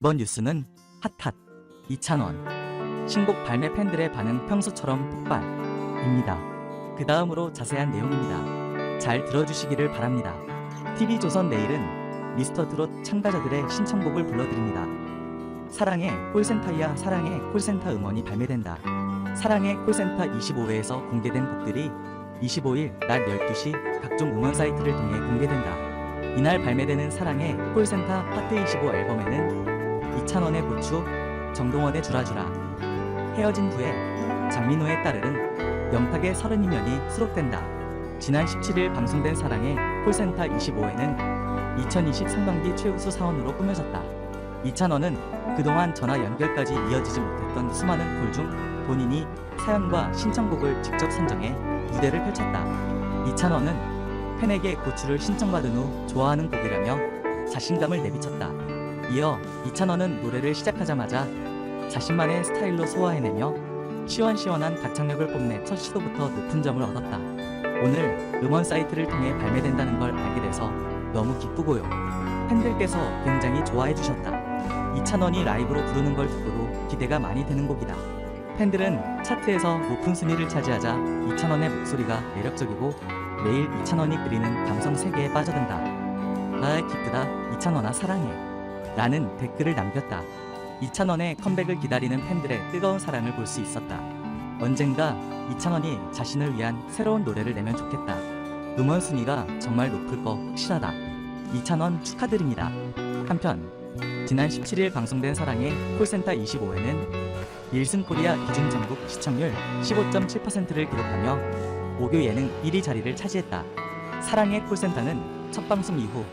이번 뉴스는 핫핫 2,000원 신곡 발매 팬들의 반응 평소처럼 폭발입니다. 그 다음으로 자세한 내용입니다. 잘 들어주시기를 바랍니다. TV조선 내일은 미스터 트롯 참가자들의 신청곡을 불러드립니다. 사랑의 콜센터야 사랑의 콜센터 음원이 발매된다. 사랑의 콜센터 25회에서 공개된 곡들이 25일 낮 12시 각종 음원 사이트를 통해 공개된다. 이날 발매되는 사랑의 콜센터 파트 25 앨범에는 이찬원의 고추, 정동원의 주라주라, 헤어진 후에 장민호의 딸은 영탁의 서른이면이 수록된다. 지난 17일 방송된 사랑의 콜센터 25에는 2020 상반기 최우수 사원으로 꾸며졌다. 이찬원은 그동안 전화 연결까지 이어지지 못했던 수많은 콜 중 본인이 사연과 신청곡을 직접 선정해 무대를 펼쳤다. 이찬원은 팬에게 고추를 신청받은 후 좋아하는 곡이라며 자신감을 내비쳤다. 이어 이찬원은 노래를 시작하자마자 자신만의 스타일로 소화해내며 시원시원한 가창력을 뽐내 첫 시도부터 높은 점을 얻었다. 오늘 음원 사이트를 통해 발매된다는 걸 알게 돼서 너무 기쁘고요. 팬들께서 굉장히 좋아해 주셨다. 이찬원이 라이브로 부르는 걸 듣고도 기대가 많이 되는 곡이다. 팬들은 차트에서 높은 순위를 차지하자 이찬원의 목소리가 매력적이고 매일 이찬원이 그리는 감성 세계에 빠져든다. 아 기쁘다 이찬원아 사랑해. 라는 댓글을 남겼다. 이찬원의 컴백을 기다리는 팬들의 뜨거운 사랑을 볼 수 있었다. 언젠가 이찬원이 자신을 위한 새로운 노래를 내면 좋겠다. 음원 순위가 정말 높을 거 확실하다. 이찬원 축하드립니다. 한편 지난 17일 방송된 사랑의 콜센터 25회는 닐슨 코리아 기준 전국 시청률 15.7%를 기록하며 목요 예능 1위 자리를 차지했다. 사랑의 콜센터는 첫 방송 이후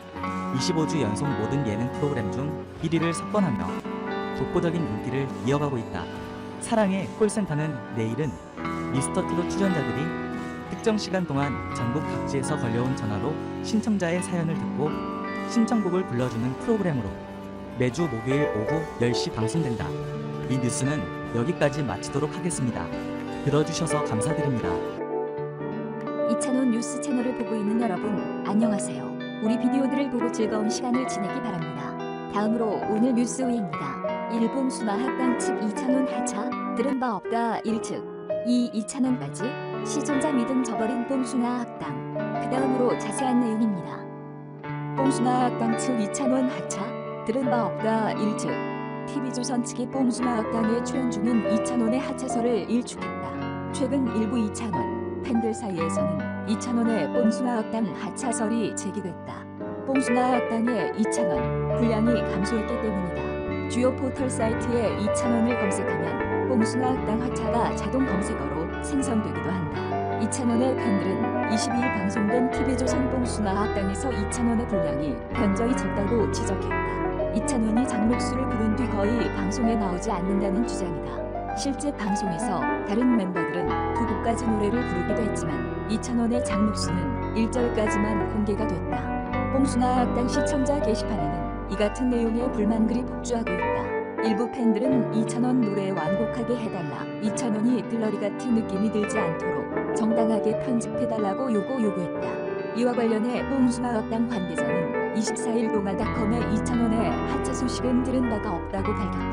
25주 연속 모든 예능 프로그램 중 1위를 석권하며 독보적인 인기를 이어가고 있다. 사랑의 콜센터는 내일은 미스터 트롯 출연자들이 특정 시간 동안 전국 각지에서 걸려온 전화로 신청자의 사연을 듣고 신청곡을 불러주는 프로그램으로 매주 목요일 오후 10시 방송된다. 이 뉴스는 여기까지 마치도록 하겠습니다. 들어주셔서 감사드립니다. 이찬원 뉴스 채널을 보고 있는 여러분, 안녕하세요. 우리 비디오들을 보고 즐거운 시간을 지내기 바랍니다. 다음으로 오늘 뉴스 후입니다. 일본 순화학당 측 이찬원 하차, 들은 바 없다 1측 2 이찬원까지 시청자 믿음 저버린 뽕순화학당. 그 다음으로 자세한 내용입니다. 뽕순화학당 측 이찬원 하차, 들은 바 없다 1측 TV조선 측이 뽕순화학당에 출연 중인 이찬원의 하차설을 일축했다. 최근 일부 이찬원, 팬들 사이에서는 이찬원의 뽕순화 학당 하차설이 제기됐다. 뽕순화 학당의 이찬원 분량이 감소했기 때문이다. 주요 포털 사이트에 이찬원을 검색하면 뽕순화 학당 하차가 자동 검색어로 생성되기도 한다. 이찬원의 팬들은 22일 방송된 TV조선 뽕순화 학당에서 이찬원의 분량이 현저히 적다고 지적했다. 이찬원이 장록수를 부른 뒤 거의 방송에 나오지 않는다는 주장이다. 실제 방송에서 다른 멤버들은 두 곡까지 노래를 부르기도 했지만 이찬원의 장목수는 1절까지만 공개가 됐다. 뽕순아 학당 시청자 게시판에는 이 같은 내용의 불만글이 폭주하고 있다. 일부 팬들은 이찬원 노래 완곡하게 해달라. 이찬원이 들러리 같은 느낌이 들지 않도록 정당하게 편집해달라고 요구 요구했다. 이와 관련해 뽕순아 학당 관계자는 24일 동아닷컴에 이찬원의 하차 소식은 들은 바가 없다고 밝혔다.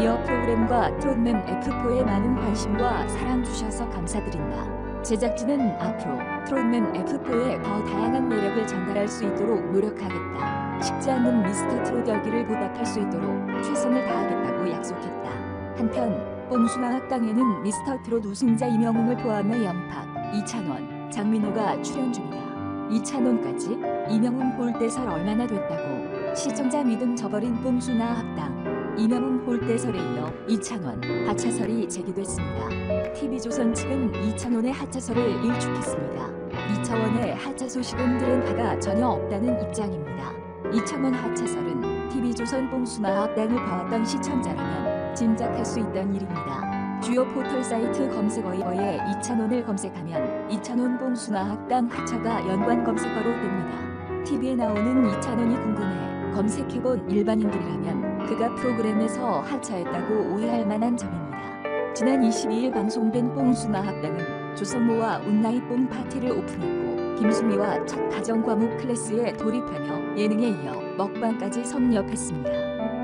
이어 프로그램과 트롯맨 F4에 많은 관심과 사랑 주셔서 감사드린다. 제작진은 앞으로 트롯맨 F4에 더 다양한 매력을 전달할 수 있도록 노력하겠다. 식지 않는 미스터 트롯 열기를 보답할 수 있도록 최선을 다하겠다고 약속했다. 한편 뽕수마 학당에는 미스터 트롯 우승자 이명웅을 포함해 연팍, 이찬원, 장민호가 출연 중이다. 이찬원까지 이명웅 홀대설 얼마나 됐다고 시청자 믿음 저버린 뽕수나 학당 이명웅 홀대설에 이어 이찬원 하차설이 제기됐습니다. TV조선 측은 이찬원의 하차설을 일축했습니다. 이차원의 하차 소식은 들은 바가 전혀 없다는 입장입니다. 이찬원 하차설은 TV조선 뽕수나 학당을 봐왔던 시청자라면 짐작할 수 있던 일입니다. 주요 포털 사이트 검색어에 이찬원을 검색하면 이찬원 뽕수나 학당 하차가 연관 검색어로 뜹니다. TV에 나오는 이찬원이 궁금해 검색해본 일반인들이라면 그가 프로그램에서 하차했다고 오해할 만한 점입니다. 지난 22일 방송된 뽕수나 학당은 조성모와 운나잇 뽕 파티를 오픈했고 김수미와 첫 가정 과목 클래스에 돌입하며 예능에 이어 먹방까지 섭렵했습니다.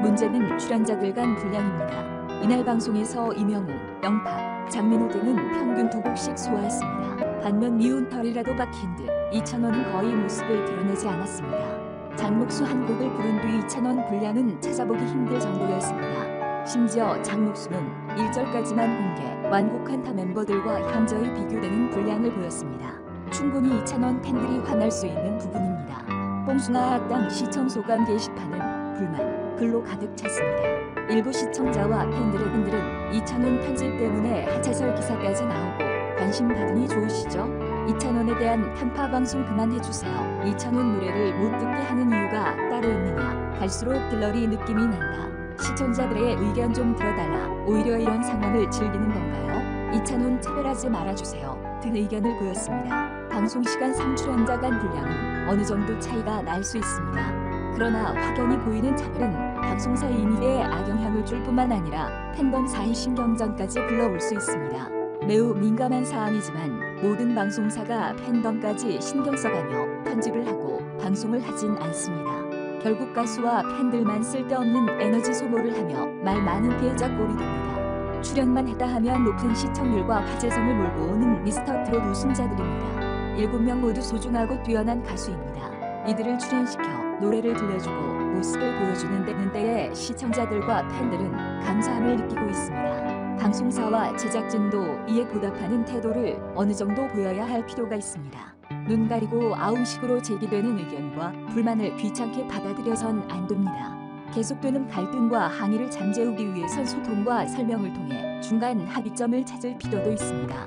문제는 출연자들 간 분량입니다. 이날 방송에서 이명웅, 영탁, 장민호 등은 평균 두 곡씩 소화했습니다. 반면 미운 털이라도 박힌 듯 이찬원은 거의 모습을 드러내지 않았습니다. 장목수 한 곡을 부른 뒤 이찬원 분량은 찾아보기 힘들 정도였습니다. 심지어 장목수는 1절까지만 공개, 완곡한 타 멤버들과 현저히 비교되는 분량을 보였습니다. 충분히 이찬원 팬들이 화날 수 있는 부분입니다. 뽕숭아 학당 시청 소감 게시판은 불만, 글로 가득 찼습니다. 일부 시청자와 팬들의 팬들은 이찬원 편집 때문에 하차설 기사까지 나오고 관심 받으니 좋으시죠? 이찬원에 대한 편파 방송 그만해주세요. 이찬원 노래를 못 듣게 하는 이유가 따로 있느냐? 갈수록 들러리 느낌이 난다. 시청자들의 의견 좀 들어달라. 오히려 이런 상황을 즐기는 건가요? 이찬원 차별하지 말아주세요. 등 의견을 보였습니다. 방송 시간 3출연자 간 분량은 어느 정도 차이가 날 수 있습니다. 그러나 확연히 보이는 차별은 방송사 이미지에 악영향을 줄 뿐만 아니라 팬덤 사이 신경전까지 불러올 수 있습니다. 매우 민감한 사안이지만 모든 방송사가 팬덤까지 신경 써가며 편집을 하고 방송을 하진 않습니다. 결국 가수와 팬들만 쓸데없는 에너지 소모를 하며 말 많은 피해자 꼴이 됩니다. 출연만 했다 하면 높은 시청률과 화제성을 몰고 오는 미스터 트롯 우승자들입니다. 7명 모두 소중하고 뛰어난 가수입니다. 이들을 출연시켜 노래를 들려주고 모습을 보여주는 데는 데에 시청자들과 팬들은 감사함을 느끼고 있습니다. 방송사와 제작진도 이에 보답하는 태도를 어느 정도 보여야 할 필요가 있습니다. 눈 가리고 아웅식으로 제기되는 의견과 불만을 귀찮게 받아들여선 안 됩니다. 계속되는 갈등과 항의를 잠재우기 위해선 소통과 설명을 통해 중간 합의점을 찾을 필요도 있습니다.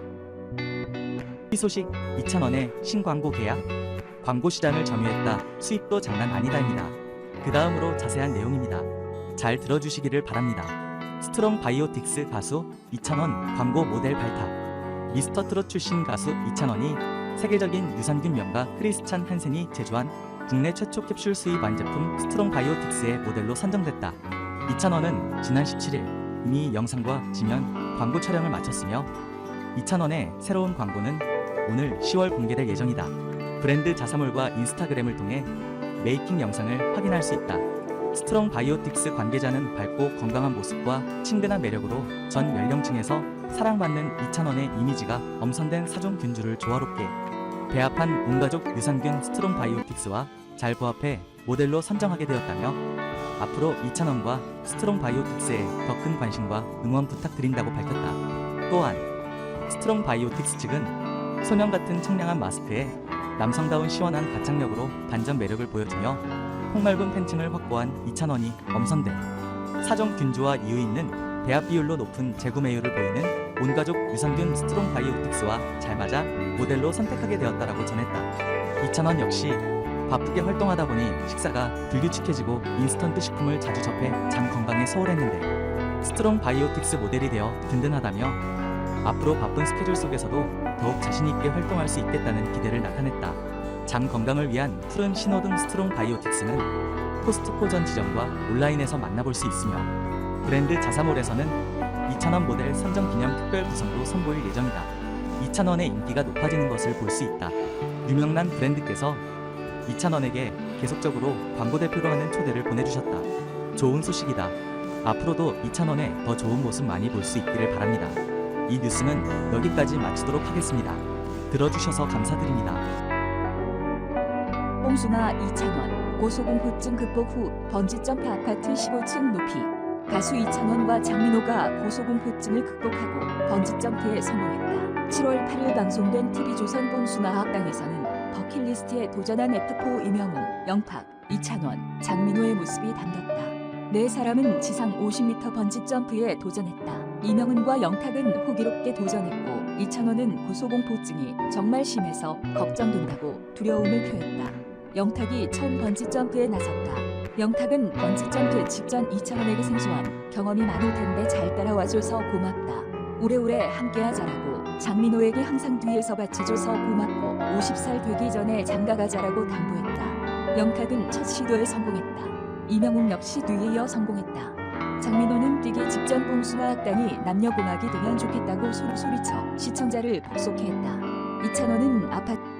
이 소식 2,000원의 신광고 계약 광고 시장을 점유했다 수입도 장난 아니다입니다. 그 다음으로 자세한 내용입니다. 잘 들어주시기를 바랍니다. 스트롱 바이오틱스 가수 2,000원 광고 모델 발탁 미스터 트롯 출신 가수 2,000원이 세계적인 유산균 명가 크리스찬 한센이 제조한 국내 최초 캡슐 수입 완제품 스트롱 바이오틱스의 모델로 선정됐다. 2,000원은 지난 17일 이미 영상과 지면 광고 촬영을 마쳤으며 2,000원의 새로운 광고는 오늘 10월 공개될 예정이다. 브랜드 자사몰과 인스타그램을 통해 메이킹 영상을 확인할 수 있다. 스트롱 바이오틱스 관계자는 밝고 건강한 모습과 친근한 매력으로 전 연령층에서 사랑받는 2,000원의 이미지가 엄선된 사종 균주를 조화롭게 배합한 온가족 유산균 스트롱 바이오틱스와 잘 부합해 모델로 선정하게 되었다며 앞으로 2,000원과 스트롱 바이오틱스에 더 큰 관심과 응원 부탁드린다고 밝혔다. 또한 스트롱 바이오틱스 측은 소년 같은 청량한 마스크에 남성다운 시원한 가창력으로 반전 매력을 보여주며 폭넓은 팬층을 확보한 2,000원이 엄선된 사정 균주와 이유 있는 배합 비율로 높은 재구매율을 보이는 온가족 유산균 스트롱 바이오틱스와 잘 맞아 모델로 선택하게 되었다라고 전했다. 2,000원 역시 바쁘게 활동하다 보니 식사가 불규칙해지고 인스턴트 식품을 자주 접해 장 건강에 소홀했는데 스트롱 바이오틱스 모델이 되어 든든하다며 앞으로 바쁜 스케줄 속에서도 더욱 자신있게 활동할 수 있겠다는 기대를 나타냈다. 장 건강을 위한 푸른 신호등 스트롱 바이오틱스는 코스트코 전 지점과 온라인에서 만나볼 수 있으며 브랜드 자사몰에서는 2,000원 모델 선정 기념 특별 구성도 선보일 예정이다. 2,000원의 인기가 높아지는 것을 볼 수 있다. 유명난 브랜드께서 2,000원에게 계속적으로 광고 대표로 하는 초대를 보내주셨다. 좋은 소식이다. 앞으로도 2,000원에 더 좋은 모습 많이 볼 수 있기를 바랍니다. 이 뉴스는 여기까지 마치도록 하겠습니다. 들어주셔서 감사드립니다. 뽕숭아 2,000원, 고소공포증 극복 후 번지점프 아파트 15층 높이. 가수 2,000원과 장민호가 고소공포증을 극복하고 번지점프에 성공했다. 7월 8일 방송된 TV조선 뽕숭아 학당에서는 버킷리스트에 도전한 F4 이명웅, 영팍, 2,000원, 장민호의 모습이 담겼다. 네 사람은 지상 50m 번지점프에 도전했다. 이명은과 영탁은 호기롭게 도전했고 2,000원은 고소공포증이 정말 심해서 걱정된다고 두려움을 표했다. 영탁이 처음 번지점프에 나섰다. 영탁은 번지점프 직전 2,000원에게 생소한 경험이 많을 텐데 잘 따라와줘서 고맙다. 오래오래 함께하자라고 장민호에게 항상 뒤에서 받쳐줘서 고맙고 50살 되기 전에 장가가자라고 당부했다. 영탁은 첫 시도에 성공했다. 이명웅 역시 뒤에 이어 성공했다. 장민호는 뛰기 직전 뽕숭아 학당이 남녀공학이 되면 좋겠다고 소리 소리쳐 시청자를 복속해 했다. 이찬원은 아파트